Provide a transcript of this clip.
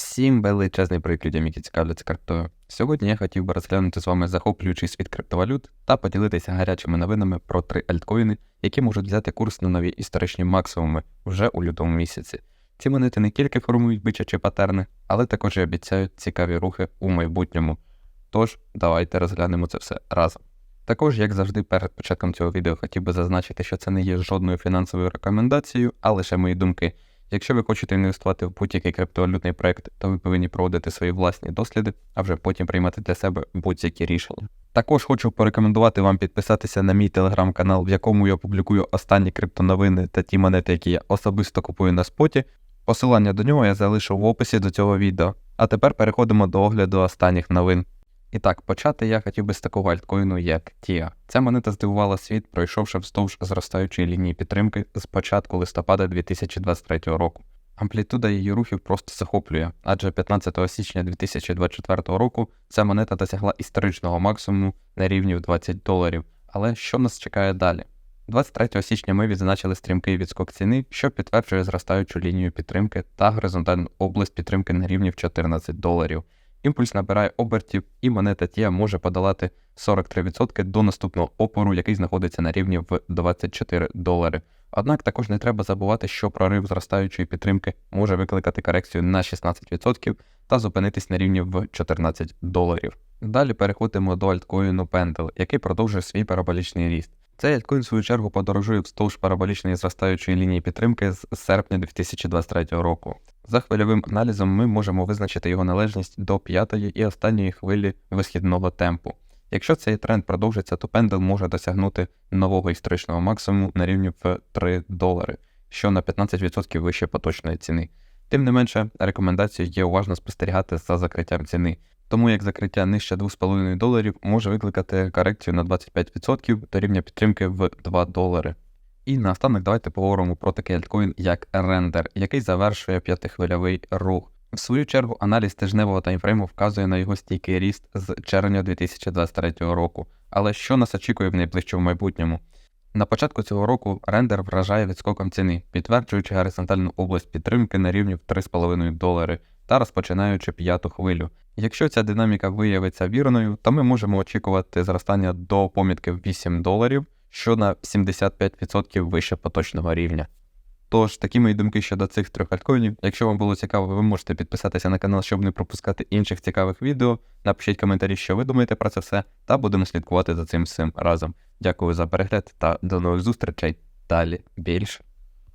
Всім величезний привіт людям, які цікавляться криптою. Сьогодні я хотів би розглянути з вами захоплюючий світ криптовалют та поділитися гарячими новинами про три альткоїни, які можуть взяти курс на нові історичні максимуми вже у лютому місяці. Ці монети не тільки формують бичачі патерни, але також і обіцяють цікаві рухи у майбутньому. Тож, давайте розглянемо це все разом. Також, як завжди, перед початком цього відео хотів би зазначити, що це не є жодною фінансовою рекомендацією, а лише мої думки. Якщо ви хочете інвестувати в будь-який криптовалютний проект, то ви повинні проводити свої власні досліди, а вже потім приймати для себе будь-які рішення. Також хочу порекомендувати вам підписатися на мій телеграм-канал, в якому я публікую останні криптоновини та ті монети, які я особисто купую на споті. Посилання до нього я залишу в описі до цього відео. А тепер переходимо до огляду останніх новин. І так, почати я хотів би з такого альткоїну, як TIA. Ця монета здивувала світ, пройшовши вздовж зростаючої лінії підтримки з початку листопада 2023 року. Амплітуда її рухів просто захоплює, адже 15 січня 2024 року ця монета досягла історичного максимуму на рівні в 20 доларів. Але що нас чекає далі? 23 січня ми відзначили стрімкий відскок ціни, що підтверджує зростаючу лінію підтримки та горизонтальну область підтримки на рівні в 14 доларів. Імпульс набирає обертів, і монета TIA може подолати 43% до наступного опору, який знаходиться на рівні в 24 долари. Однак також не треба забувати, що прорив зростаючої підтримки може викликати корекцію на 16% та зупинитись на рівні в 14 доларів. Далі переходимо до альткоїну Pendle, який продовжує свій параболічний ріст. Цей альткоін, в свою чергу, подорожує вздовж параболічної зростаючої лінії підтримки з серпня 2023 року. За хвильовим аналізом ми можемо визначити його належність до п'ятої і останньої хвилі висхідного темпу. Якщо цей тренд продовжиться, то пендл може досягнути нового історичного максимуму на рівні в 3 долари, що на 15% вище поточної ціни. Тим не менше, рекомендацією є уважно спостерігати за закриттям ціни, тому як закриття нижче 2,5 доларів може викликати корекцію на 25% до рівня підтримки в 2 долари. І наостанок давайте поговоримо про такий альткоін, як Render, який завершує п'ятихвильовий рух. В свою чергу, аналіз тижневого таймфрейму вказує на його стійкий ріст з червня 2023 року. Але що нас очікує в найближчому майбутньому? На початку цього року рендер вражає відскоком ціни, підтверджуючи горизонтальну область підтримки на рівні в 3,5 долари та розпочинаючи п'яту хвилю. Якщо ця динаміка виявиться вірною, то ми можемо очікувати зростання до помітки в 8 доларів, що на 75% вище поточного рівня. Тож, такі мої думки щодо цих трьох альткоїнів. Якщо вам було цікаво, ви можете підписатися на канал, щоб не пропускати інших цікавих відео. Напишіть коментарі, що ви думаєте про це все, та будемо слідкувати за цим всім разом. Дякую за перегляд та до нових зустрічей. Далі більше.